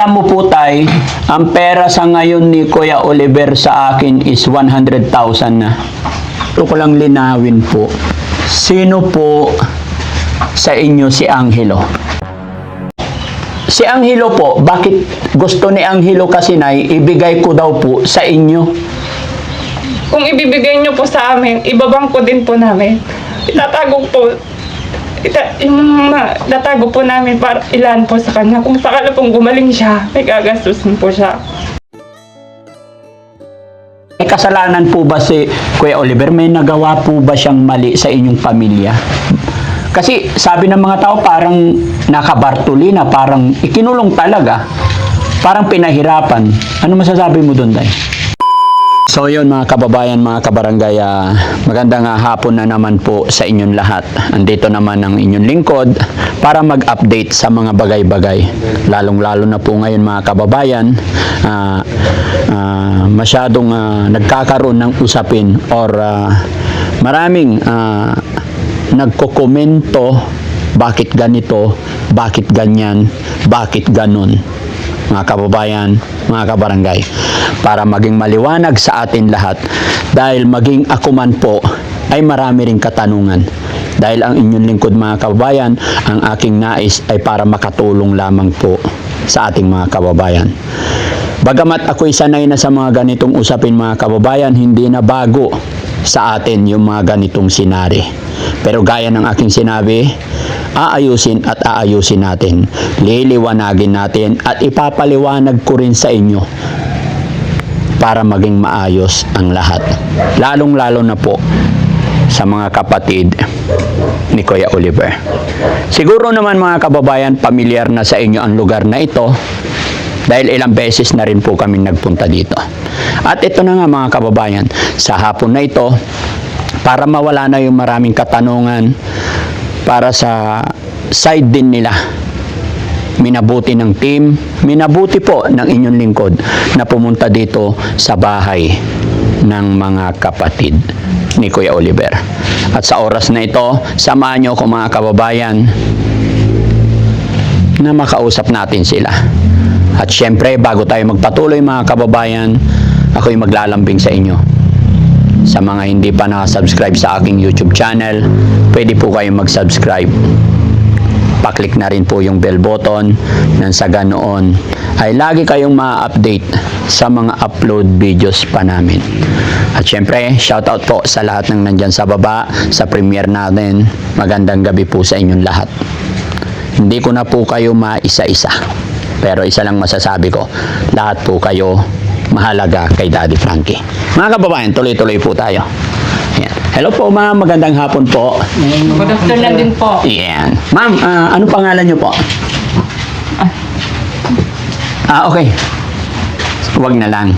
Mo po tay, ang pera sa ngayon ni Kuya Oliver sa akin is 100,000 na. Ito ko lang linawin po. Sino po sa inyo si Angelo? Si Angelo po, bakit gusto ni Angelo kasi na ibigay ko daw po sa inyo? Kung ibibigay niyo po sa amin, ibabang ko din po namin. Itatago po. Ita, yung mga tatago po namin para ilan po sa kanya. Kung sakala pong gumaling siya, may gagastusin po siya. May kasalanan po ba si Kuya Oliver? May nagawa po ba siyang mali sa inyong pamilya? Kasi sabi ng mga tao parang nakabartulina, parang ikinulong talaga. Parang pinahirapan. Ano masasabi mo doon, Day? So yun mga kababayan, mga kabarangay, ah, magandang ah, hapon na naman po sa inyong lahat. Andito naman ang inyong lingkod para mag-update sa mga bagay-bagay. Lalong-lalo na po ngayon mga kababayan, ah, ah, masyadong ah, nagkakaroon ng usapin or ah, maraming ah, nagkokomento bakit ganito, bakit ganyan, bakit ganon mga kababayan, mga kabarangay, para maging maliwanag sa atin lahat dahil maging ako man po ay marami ring katanungan. Dahil ang inyong lingkod mga kababayan, ang aking nais ay para makatulong lamang po sa ating mga kababayan. Bagamat ako'y sanay na sa mga ganitong usapin mga kababayan, hindi na bago sa atin yung mga ganitong sinari. Pero gaya ng aking sinabi, aayusin at aayusin natin. Liliwanagin natin at ipapaliwanag ko rin sa inyo para maging maayos ang lahat. Lalong-lalo na po sa mga kapatid ni Kuya Oliver. Siguro naman mga kababayan, pamilyar na sa inyo ang lugar na ito dahil ilang beses na rin po kami nagpunta dito. At ito na nga mga kababayan, sa hapon na ito, para mawala na yung maraming katanungan para sa side din nila minabuti ng team, minabuti po ng inyong lingkod na pumunta dito sa bahay ng mga kapatid ni Kuya Oliver. At sa oras na ito, samahan niyo ko mga kababayan na makausap natin sila. At syempre, bago tayo magpatuloy mga kababayan, ako'y maglalambing sa inyo. Sa mga hindi pa nakasubscribe sa aking YouTube channel, pwede po kayong mag-subscribe paklik na rin po yung bell button nang sa ganoon ay lagi kayong ma-update sa mga upload videos pa namin. At syempre, shoutout po sa lahat ng nandyan sa baba, sa premiere natin. Magandang gabi po sa inyong lahat. Hindi ko na po kayo maisa-isa. Pero isa lang masasabi ko, lahat po kayo mahalaga kay Daddy Frankie. Mga kababayan, tuloy-tuloy po tayo. Yan. Hello po ma'am, magandang hapon po. Good afternoon din po. Yan. Ma'am, ah, ano pangalan niyo po? Ah, okay. Huwag na lang.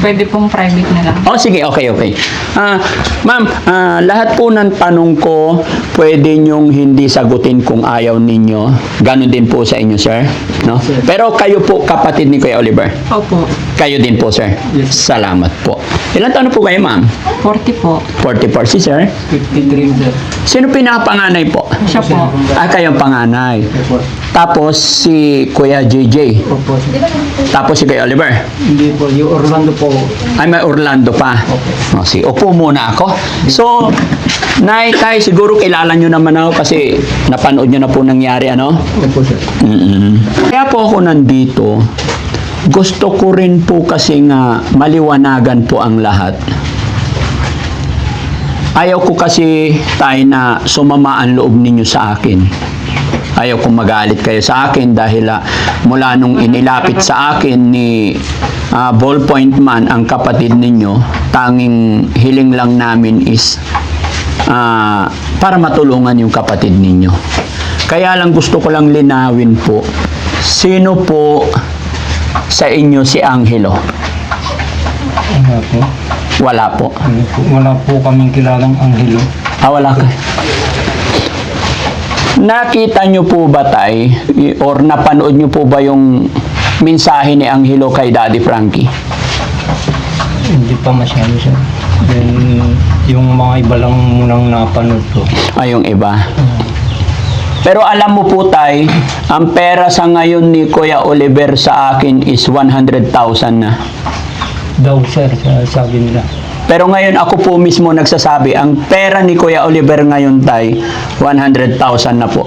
Pwede pong private na lang. Oh, sige, okay, okay. Ah, ma'am, ah, lahat po ng tanong ko, pwede niyong hindi sagutin kung ayaw ninyo. Ganon din po sa inyo, sir. No? Pero kayo po, kapatid ni Kuya Oliver. Opo. Kayo din po, sir. Salamat po. Ilan taon na po kayo, ma'am? 40 po. 44 si sir. 53 sir. Sino pinakapanganay po? Siya po. Ah, kayong panganay. Tapos si Kuya JJ. Opo. Tapos si Kuya Oliver. Hindi po, yung Orlando po. Ay, may Orlando pa. O, si, upo muna ako. So, Nay, tay, siguro kilala nyo naman ako kasi napanood nyo na po nangyari, ano? Opo sir. mm Kaya po ako nandito, gusto ko rin po kasi nga maliwanagan po ang lahat. Ayaw ko kasi tayo na sumama ang loob ninyo sa akin. Ayaw kong magalit kayo sa akin dahil ah, mula nung inilapit sa akin ni ah, Ballpoint Man ang kapatid ninyo, tanging hiling lang namin is ah, para matulungan yung kapatid ninyo. Kaya lang gusto ko lang linawin po, sino po sa inyo si Angelo? Wala po. Wala po. Wala po, wala po kaming kilalang anghelo. Ah, wala ka. Nakita nyo po ba tay, or napanood nyo po ba yung mensahe ni Angelo kay Daddy Frankie? Hindi pa masyado sir. Then, yung mga iba lang munang napanood po. Ay, yung iba. Pero alam mo po tay, ang pera sa ngayon ni Kuya Oliver sa akin is 100,000 na. Daw sir, sa- sabi nila. Pero ngayon ako po mismo nagsasabi, ang pera ni Kuya Oliver ngayon tay, 100,000 na po.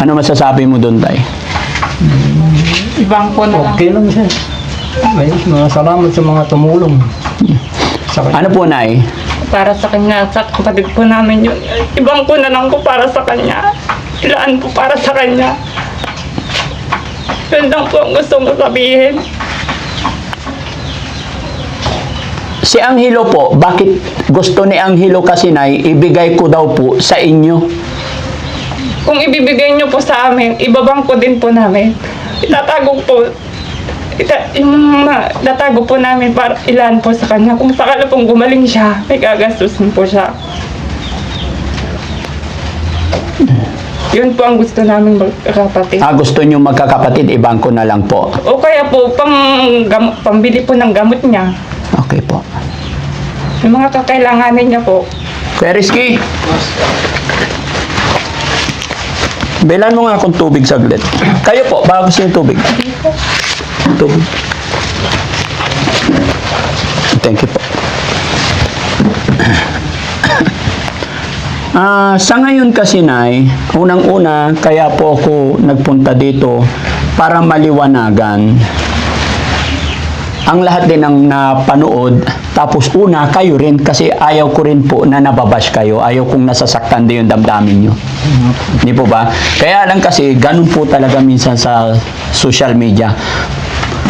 Ano masasabi mo doon tay? Ibang ko na. Okay lang sir. May mga salamat sa mga tumulong. Sa kanya. Ano po nay? Para sa kanya, sa kapatid po namin yun. Ibang ko na lang po para sa kanya. Ilaan po para sa kanya. Yun lang po ang gusto ko sabihin. Si Anghelo po, bakit gusto ni Anghelo kasi nay, ibigay ko daw po sa inyo. Kung ibibigay niyo po sa amin, ibabang ko din po namin. Itatago po. Ita, yung mga tatago po namin para ilan po sa kanya. Kung sakala pong gumaling siya, may gagastusin po siya. Yun po ang gusto namin magkakapatid. Ah, gusto nyo magkakapatid, ibang ko na lang po. O kaya po, pang, gam, pambili po ng gamot niya. Okay po. Yung mga kakailanganin niya po. Kuya Rizky. Bilan mo nga akong tubig saglit. Kayo po, baka gusto yung tubig. Tubig. Thank you po. Ah, sa ngayon kasi nay, unang-una kaya po ako nagpunta dito para maliwanagan ang lahat din ng napanood. Tapos una, kayo rin kasi ayaw ko rin po na nababash kayo. Ayaw kong nasasaktan din yung damdamin nyo. Hindi po ba? Kaya lang kasi, ganun po talaga minsan sa social media.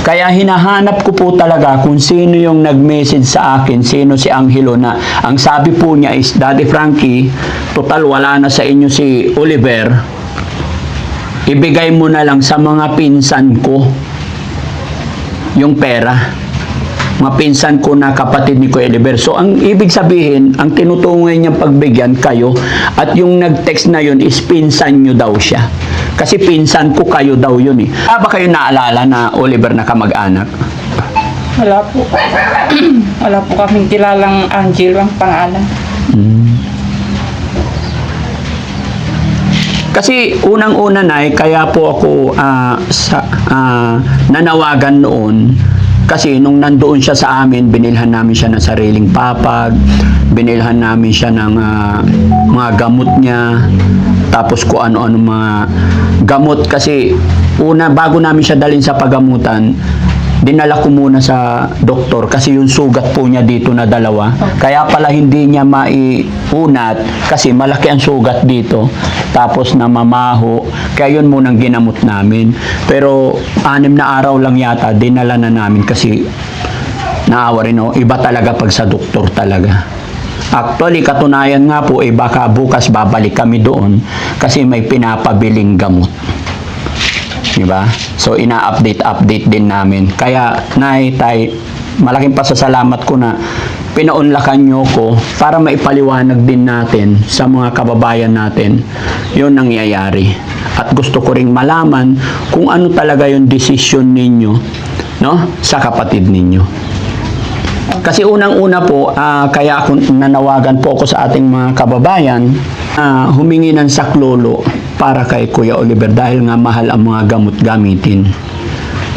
Kaya hinahanap ko po talaga kung sino yung nag-message sa akin, sino si Angelo na ang sabi po niya is, Daddy Frankie, total wala na sa inyo si Oliver, ibigay mo na lang sa mga pinsan ko yung pera. Mga pinsan ko na kapatid ni Kuya Oliver. So, ang ibig sabihin, ang tinutungoy niyang pagbigyan kayo at yung nag-text na yun is pinsan niyo daw siya. Kasi pinsan ko kayo daw yun eh. Ah, ba kayo naalala na Oliver na kamag-anak? Wala po. Wala po kaming kilalang Angel ang pangalan. Kasi unang-una na kaya po ako ah, sa, ah, nanawagan noon. Kasi nung nandoon siya sa amin, binilhan namin siya ng sariling papag, binilhan namin siya ng ah, mga gamot niya, tapos kung ano-ano mga gamot. Kasi una bago namin siya dalhin sa pagamutan, dinala ko muna sa doktor kasi yung sugat po niya dito na dalawa. Kaya pala hindi niya maiunat kasi malaki ang sugat dito. Tapos namamaho. Kaya yun munang ginamot namin. Pero anim na araw lang yata dinala na namin kasi naawa rin oh, iba talaga pag sa doktor talaga. Actually, katunayan nga po, eh, baka bukas babalik kami doon kasi may pinapabiling gamot. Di ba? So, ina-update-update din namin. Kaya, Nay, Tay, malaking pasasalamat ko na pinaunlakan nyo ko para maipaliwanag din natin sa mga kababayan natin yung nangyayari. At gusto ko ring malaman kung ano talaga yung decision ninyo no, sa kapatid ninyo. Kasi unang-una po, ah, kaya ako nanawagan po ako sa ating mga kababayan na humingi ng saklolo para kay Kuya Oliver dahil nga mahal ang mga gamot gamitin.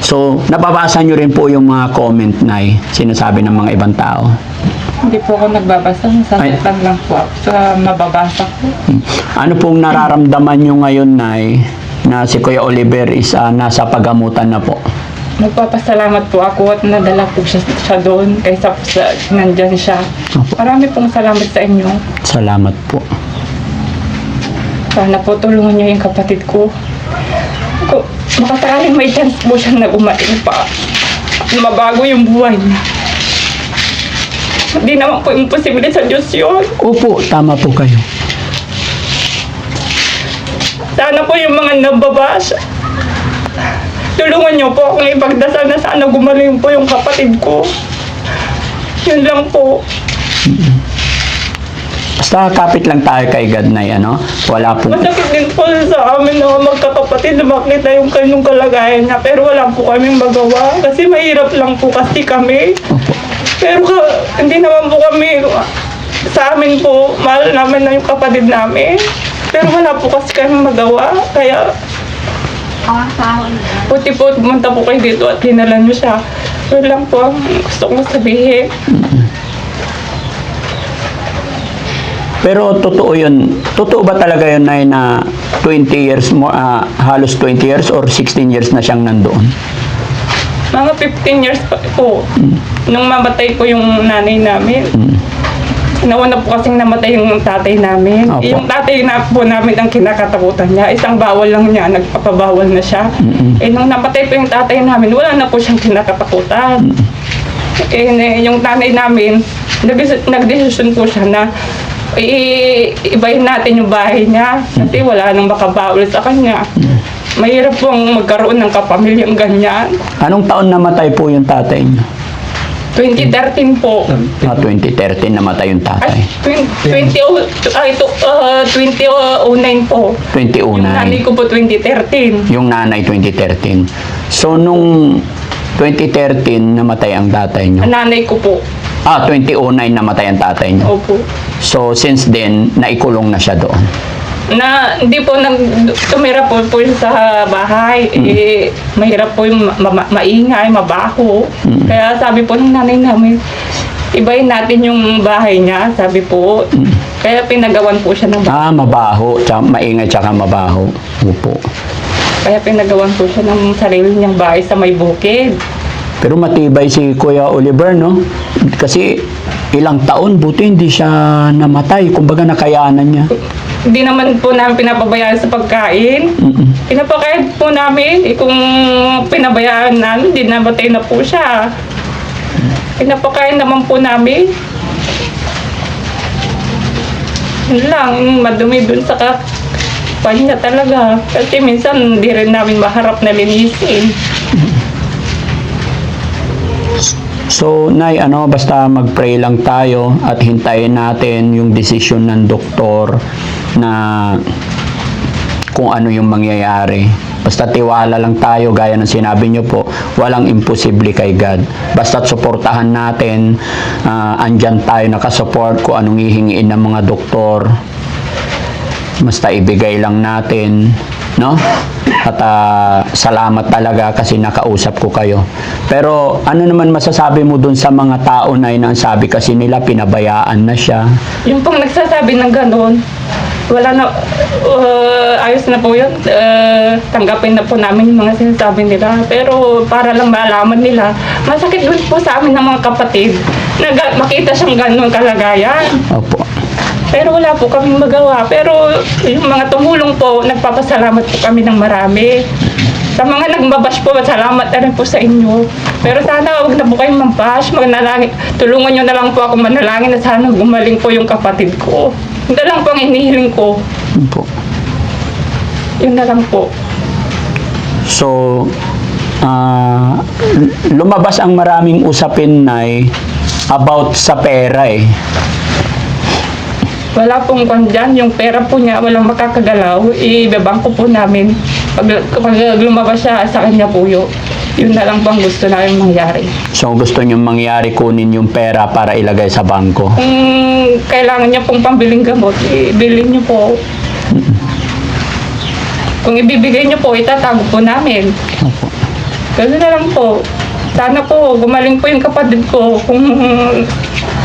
So, nababasa nyo rin po yung mga comment na sinasabi ng mga ibang tao. Hindi po ako nagbabasa. Nasasaktan lang po ako sa mababasa ko. Ano pong nararamdaman nyo ngayon, Nay, na si Kuya Oliver is ah, nasa pagamutan na po? Magpapasalamat po ako at nadala po siya, siya doon kaysa po sa nandyan siya. Opo. Marami pong salamat sa inyo. Salamat po. Sana po tulungan niyo yung kapatid ko. Kung makasakaling may chance po siya na umating pa. Mabago yung buhay niya. Hindi naman po imposible sa Diyos yun. Opo, tama po kayo. Sana po yung mga nababasa. Tulungan niyo po akong ipagdasal na sana gumaling po yung kapatid ko. Yun lang po. Basta kapit lang tayo kay God na ano? Wala pong Masakit din po sa amin na magkakapatid na makita yung kanyang kalagayan niya. Pero wala po kaming magawa. Kasi mahirap lang po kasi kami. Opo. Pero ka, hindi naman po kami sa amin po, mahal namin na yung kapatid namin. Pero wala po kasi kami magawa. Kaya, puti po, pumunta po kayo dito at dinala niyo siya. Yun lang po ang gusto kong sabihin. Pero totoo yun. Totoo ba talaga yun, Nay, na 20 years mo, ah, halos 20 years or 16 years na siyang nandoon? Mga 15 years pa po, nung mamatay po yung nanay namin. Nauna po kasing namatay yung tatay namin. Opo. Yung tatay na po namin ang kinakatakutan niya. Isang bawal lang niya, nagpapabawal na siya. Eh nung namatay po yung tatay namin, wala na po siyang kinakatakutan. Eh, ne- yung nanay namin, nagdesisyon po siya na i- ibahin natin yung bahay niya kasi wala nang makabawal sa kanya. Mahirap pong magkaroon ng kapamilyang ganyan. Anong taon namatay po yung tatay niyo? 2013 po. Ah, 2013 namatay yung tatay. Ay, 20, 20, oh, ay, uh, 2009 po. Yung nanay 2009. ko po 2013. Yung nanay 2013. So, nung 2013 namatay ang tatay niyo. Ang nanay ko po. Ah, 2009 namatay ang tatay niyo. Opo. So, since then, naikulong na siya doon. Na hindi po nag tumira po po sa bahay. Eh, mahirap po yung ma- ma- maingay, mabaho. Kaya sabi po ng nanay namin, ibahin natin yung bahay niya, sabi po. Kaya pinagawan po siya ng bahay. Ah, mabaho. Tsaka, maingay tsaka mabaho. Opo. Kaya pinagawan po siya ng sarili niyang bahay sa may bukid. Pero matibay si Kuya Oliver, no? Kasi ilang taon, buti hindi siya namatay. Kumbaga nakayanan niya. Hindi naman po namin pinapabayaan sa pagkain. Mm-mm. Pinapakain po namin. Eh, kung pinabayaan namin, di namatay na po siya. Pinapakain naman po namin. Yun lang, madumi dun sa ka niya talaga. Kasi minsan hindi rin namin maharap na linisin. So, Nay, ano, basta mag-pray lang tayo at hintayin natin yung desisyon ng doktor na kung ano yung mangyayari. Basta tiwala lang tayo, gaya ng sinabi nyo po, walang imposible kay God. Basta suportahan natin, ah, andyan tayo nakasupport kung anong hihingiin ng mga doktor. Basta ibigay lang natin, no? At ah, salamat talaga kasi nakausap ko kayo. Pero ano naman masasabi mo dun sa mga tao na yun, ang sabi kasi nila pinabayaan na siya. Yung pong nagsasabi ng gano'n, wala na, uh, ayos na po yun. Uh, tanggapin na po namin yung mga sinasabi nila. Pero para lang malaman nila, masakit din po sa amin ng mga kapatid na makita siyang gano'n kalagayan. Opo. Pero wala po kaming magawa. Pero yung mga tumulong po, nagpapasalamat po kami ng marami. Sa mga nagbabash po, salamat na rin po sa inyo. Pero sana huwag na po kayong mabash. Magnalangin. Tulungan nyo na lang po ako manalangin na sana gumaling po yung kapatid ko. Yun na lang po ang inihiling ko. Opo. Yun na lang po. So, ah, lumabas ang maraming usapin na about sa pera eh. Wala pong kwan dyan. Yung pera po niya, walang makakagalaw. Ibabangko po namin. Pag, pag lumabas siya, sa kanya po yun. Yun na lang po ang gusto namin mangyari. So, gusto nyo mangyari kunin yung pera para ilagay sa bangko. Kung kailangan niya pong pambiling gamot, ibilin niyo po. Kung ibibigay niyo po, itatago po namin. Opo. Ganun na lang po. Sana po, gumaling po yung kapatid ko kung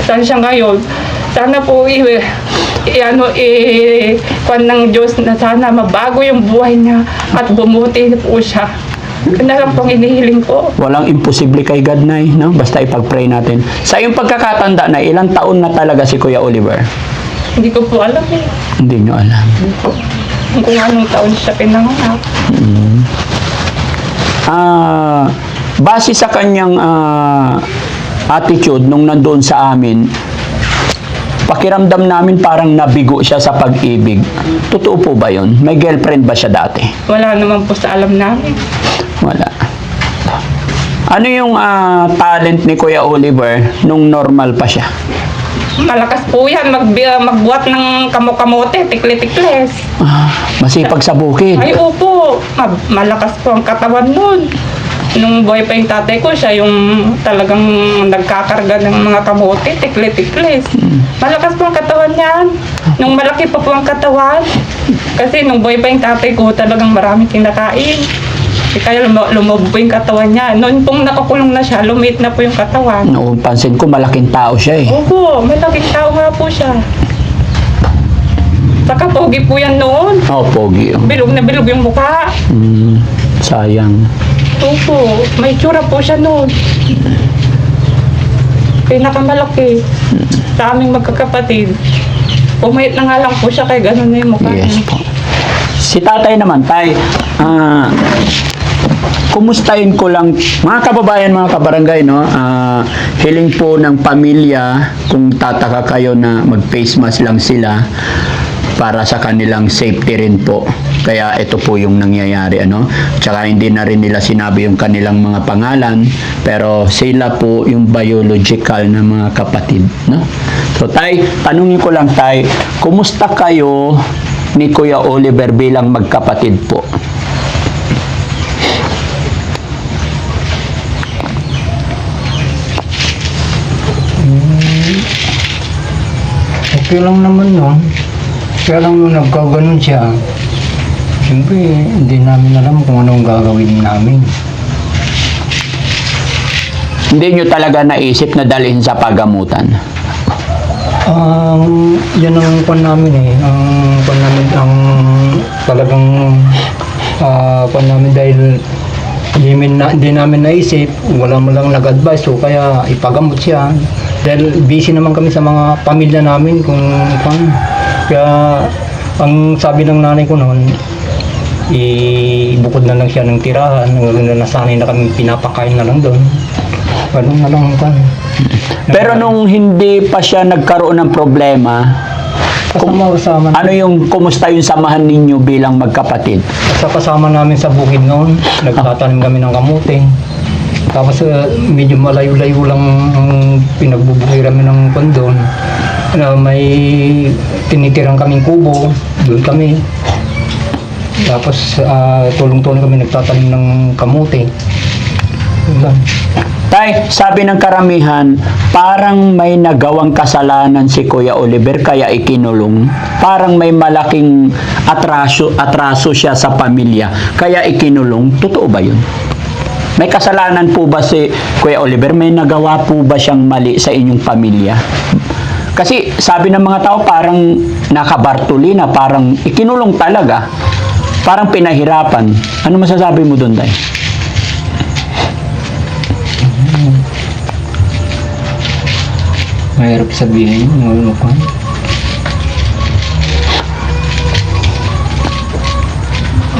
saan siya ngayon. Sana po, i ano, i, kwan ng Diyos na sana mabago yung buhay niya at bumuti po siya. Yun na lang pong inihiling ko. Walang imposible kay God na no? Basta ipag-pray natin. Sa iyong pagkakatanda na, ilang taon na talaga si Kuya Oliver? Hindi ko po alam eh. Hindi nyo alam. Kung anong taon siya pinanganak. Ah, base sa kanyang ah, attitude nung nandoon sa amin, pakiramdam namin parang nabigo siya sa pag-ibig. Totoo po ba yun? May girlfriend ba siya dati? Wala naman po sa alam namin. Wala. Ano yung ah, talent ni Kuya Oliver nung normal pa siya? Malakas po yan, mag, magbuhat ng kamokamote, tikli-tikles. Ah, masipag sa bukid. Ay, opo, ma- malakas po ang katawan nun. Nung buhay pa yung tatay ko, siya yung talagang nagkakarga ng mga kamote, tikli-tiklis. Malakas po ang katawan niyan. Nung malaki pa po ang katawan. Kasi nung buhay pa yung tatay ko, talagang marami kinakain. Eh, Kaya lum- lumobo po yung katawan niya. Noon pong nakakulong na siya, lumit na po yung katawan. No, pansin ko malaking tao siya eh. Opo, malaking tao nga po siya. Saka pogi po yan noon. Oh, pogi. oh. Bilog na bilog yung mukha. Mm, sayang. Opo, may tsura po siya noon. Pinakamalaki sa aming magkakapatid. Pumayit na nga lang po siya kay ganun na yung mukha Yes niya. po. Si tatay naman, tay, ah, kumustahin ko lang, mga kababayan, mga kabarangay, no? Ah, hiling po ng pamilya, kung tataka kayo na mag-face mask lang sila, para sa kanilang safety rin po. Kaya ito po yung nangyayari, ano? Tsaka hindi na rin nila sinabi yung kanilang mga pangalan, pero sila po yung biological na mga kapatid, no? So, tay, tanungin ko lang, tay, kumusta kayo ni Kuya Oliver bilang magkapatid po? Okay lang naman nun. Kaya lang nung nagkaganon siya, siyempre hindi namin alam kung anong gagawin namin. Hindi nyo talaga naisip na dalhin sa pagamutan. Ang yan ang pan namin eh. Ang pan namin, ang talagang ah pan namin dahil hindi, na, hindi namin naisip, wala mo lang nag-advise, so kaya ipagamot siya. Dahil busy naman kami sa mga pamilya namin kung paano. Kaya ang sabi ng nanay ko noon, ibukod na lang siya ng tirahan, na nasanay na kami pinapakain na lang doon. Ganun na lang kan. Pero nung hindi pa siya nagkaroon ng problema, Kasama kasama ano yung kumusta yung samahan ninyo bilang magkapatid? Sa kasama namin sa bukid noon, nagtatanim kami ng kamote. Tapos uh, medyo malayo-layo lang ang pinagbubuhay namin ng kondon. Na may tinitirang kaming kubo, doon kami. Tapos ah, tulong-tulong kami nagtatanim ng kamote. Yun lang. Tay, sabi ng karamihan, parang may nagawang kasalanan si Kuya Oliver kaya ikinulong. Parang may malaking atraso, atraso siya sa pamilya kaya ikinulong. Totoo ba yun? May kasalanan po ba si Kuya Oliver? May nagawa po ba siyang mali sa inyong pamilya? Kasi sabi ng mga tao parang nakabartulina, parang ikinulong talaga. Parang pinahirapan. Ano masasabi mo doon, Tay? Mahirap sabihin yun. Ano pa?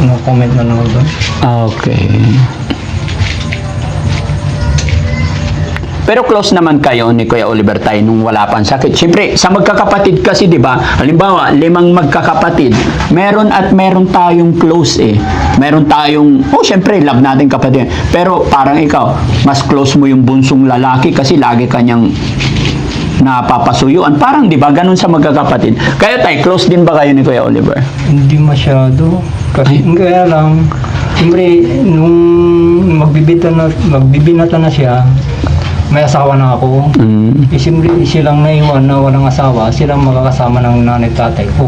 Ano comment na lang ako doon? Okay. Pero close naman kayo ni Kuya Oliver tayo nung wala pang sakit. Siyempre, sa magkakapatid kasi, di ba? Halimbawa, limang magkakapatid. Meron at meron tayong close eh. Meron tayong, oh siyempre, love natin kapatid. Pero parang ikaw, mas close mo yung bunsong lalaki kasi lagi kanyang napapasuyuan. Parang, di ba, ganun sa magkakapatid. Kaya tayo, close din ba kayo ni Kuya Oliver? Hindi masyado. Kasi kaya lang, siyempre, nung magbibita na, magbibinata na siya, may asawa na ako. Mm. Eh, siyempre, silang naiwan na walang asawa, silang makakasama ng nanay tatay ko.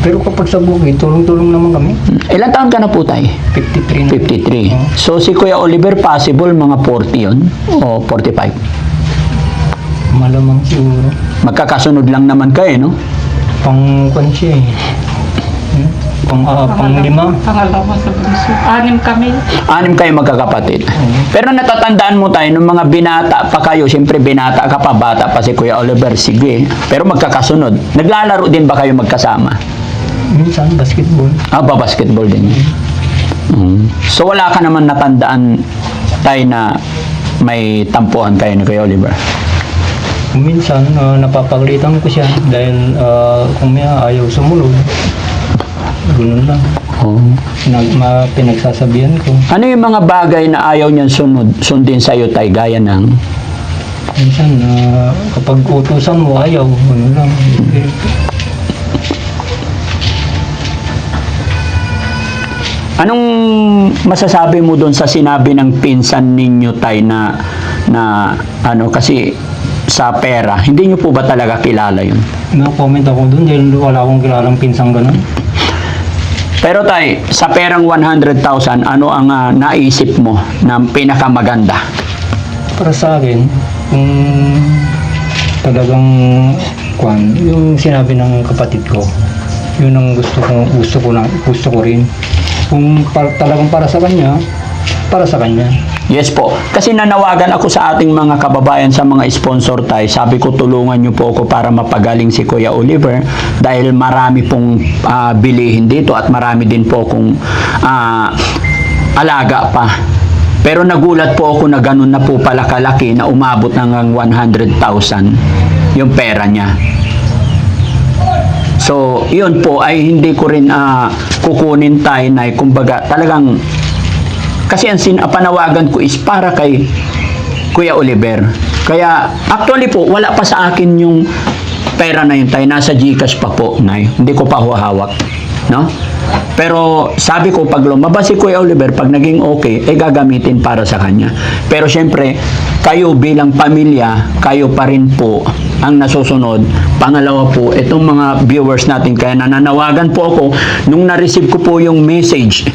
Pero kapag sa bukid, tulong-tulong naman kami. Ilan taon ka na po tayo? 53 na. 53. So si Kuya Oliver possible mga 40 yun o 45. Malamang siguro. Magkakasunod lang naman kayo, no? Pang kwan siya eh. Pang, ah, pang lima. Pangalawa sa bunso. Anim kami. Anim kayo magkakapatid. Pero natatandaan mo tayo, nung mga binata pa kayo, siyempre binata ka pa, bata pa si Kuya Oliver, sige. Pero magkakasunod. Naglalaro din ba kayo magkasama? Minsan, basketball. Ah, ba basketball din. Mm. So wala ka naman natandaan tayo na may tampuhan kayo ni Kuya Oliver. Minsan, ah, napapagalitan ko siya dahil ah, kung may ayaw sumunod. Ganun lang. Oh. Nag, ma, pinagsasabihan ko. Ano yung mga bagay na ayaw niyan sunod, sundin sa iyo tay gaya ng Minsan, ah, kapag utusan mo, ayaw. Ganun lang. Anong masasabi mo doon sa sinabi ng pinsan ninyo tay na na ano kasi sa pera, hindi nyo po ba talaga kilala yun? Na-comment ako dun dahil wala akong kilalang pinsang ganun. Pero tay, sa perang 100,000, ano ang ah, naisip mo na pinakamaganda? Para sa akin, kung talagang kwan, yung sinabi ng kapatid ko, yun ang gusto ko, gusto ko na, gusto ko rin. Kung par, talagang para sa kanya, para sa kanya. Yes po. Kasi nanawagan ako sa ating mga kababayan sa mga sponsor tayo. Sabi ko tulungan niyo po ako para mapagaling si Kuya Oliver dahil marami pong ah, bilihin dito at marami din po kung alaga pa. Pero nagulat po ako na ganun na po pala kalaki na umabot ng 100,000 yung pera niya. So, yun po ay hindi ko rin ah, kukunin tayo na kumbaga talagang kasi ang sin panawagan ko is para kay Kuya Oliver. Kaya actually po wala pa sa akin yung pera na yun tayo nasa GCash pa po na hindi ko pa hawak no? Pero sabi ko pag lumabas si Kuya Oliver pag naging okay eh gagamitin para sa kanya. Pero syempre kayo bilang pamilya kayo pa rin po ang nasusunod. Pangalawa po itong mga viewers natin kaya nananawagan po ako nung na-receive ko po yung message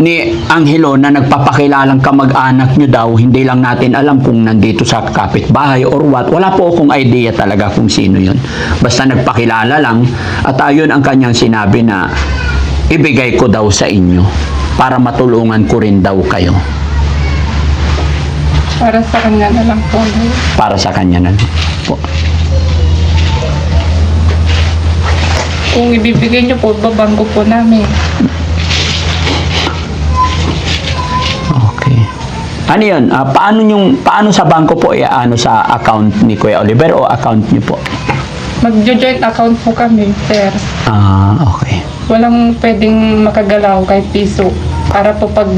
ni Angelo na nagpapakilalang kamag-anak nyo daw, hindi lang natin alam kung nandito sa kapitbahay or what. Wala po akong idea talaga kung sino yun. Basta nagpakilala lang at ayon ang kanyang sinabi na ibigay ko daw sa inyo para matulungan ko rin daw kayo. Para sa kanya na lang po. Para sa kanya na po. Kung ibibigay niyo po, babanggo po namin. Ano yun? Ah, paano, yung, paano sa bangko po ano sa account ni Kuya Oliver o account niyo po? Mag-joint account po kami, sir. Ah, okay. Walang pwedeng makagalaw kahit piso. Para po pag,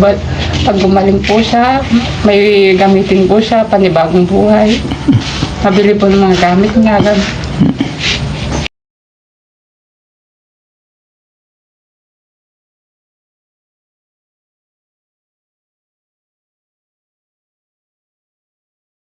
pag gumaling po siya, may gamitin po siya, panibagong buhay. Mabili po ng mga gamit niya. ganun.